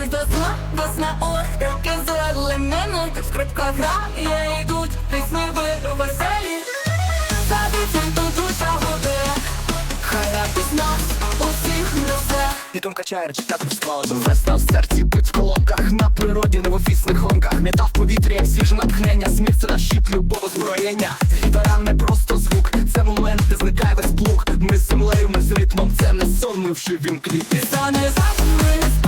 приходить весна, весна, ой, як зрадили мене, як скрипка грає, йдуть пісні ви веселі. Садиться тут душа буде, хай радість нас усіх несе. Ритм качає речитати в складу. Весна в серці, бить в колонках На природі, не в офісних гонках Мета в повітрі, як свіже натхнення. Сміх це наш щит, любов, озброєння Гітара не просто звук, це момент, де зникає весь плуг. Ми з землею, ми з ритмом, це не сон, ми в живім кліпі Стане завтра, ми не спим,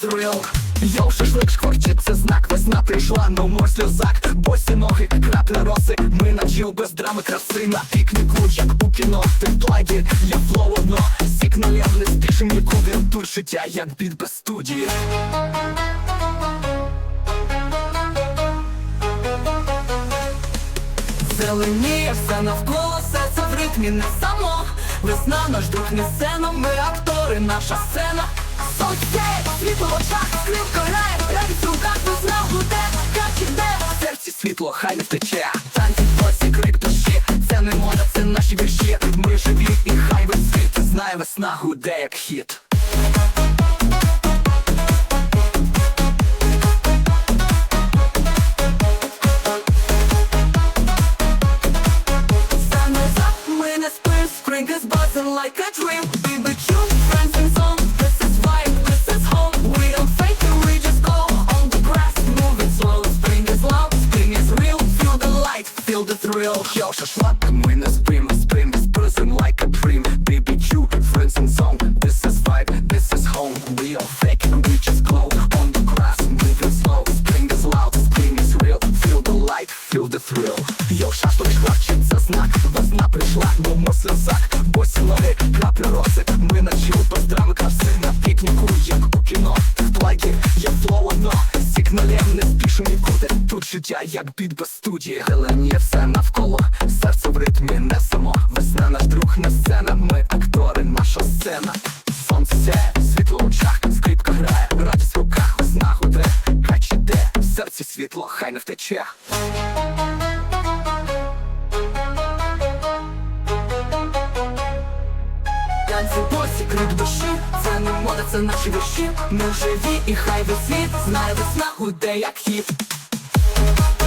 thrill. Йоу, шашлик шкварчить, це знак, весна прийшла, no more сльозак. Босі ноги, крапля роси, ми на чіл без драми краси. На пікніку, як у кіно, ти в плагі, я флоу одно. Сік налєв, не спішим нікуди, тут життя, як біт без студії. Зеленіє все навколо, серце в ритмі не само. Весна наш друг не сцена, ми актори, наша сцена Сонце, світло в очах, грає, радість в руках, весна гуде, як іде серці світло, хай не втече. Танці, босі, крик душі. Це не мода, це наші вірші. Ми живі і хай весь Знає весна гуде, як хіт. Spring is buzzing like a dream. Be true, friends and song, the thrill Йо, шашлак, ми не спим, спим is buzzing like a dream Baby, you, friends and song This is vibe, this is home We are fake, we just glow On the grass, moving slow Spring is loud, spring is real Feel the light, feel the thrill Йо, шашлик, шкварчить, це знак Весна прийшла, но сльозак Босі ноги, краплі роси Ми життя, як біт без студії. Геленіє все навколо Серце в ритмі не само Весна наш друг, не сцена Ми актори, наша сцена. Сонце сяє, світло в очах Скрипка грає, радість в руках Весна гуде, хай іде В серці світло, хай не втече. Танці босі, крик душі, це не мода, це наші вірші. Ми живі і хай весь світ знає весна гуде як хіт you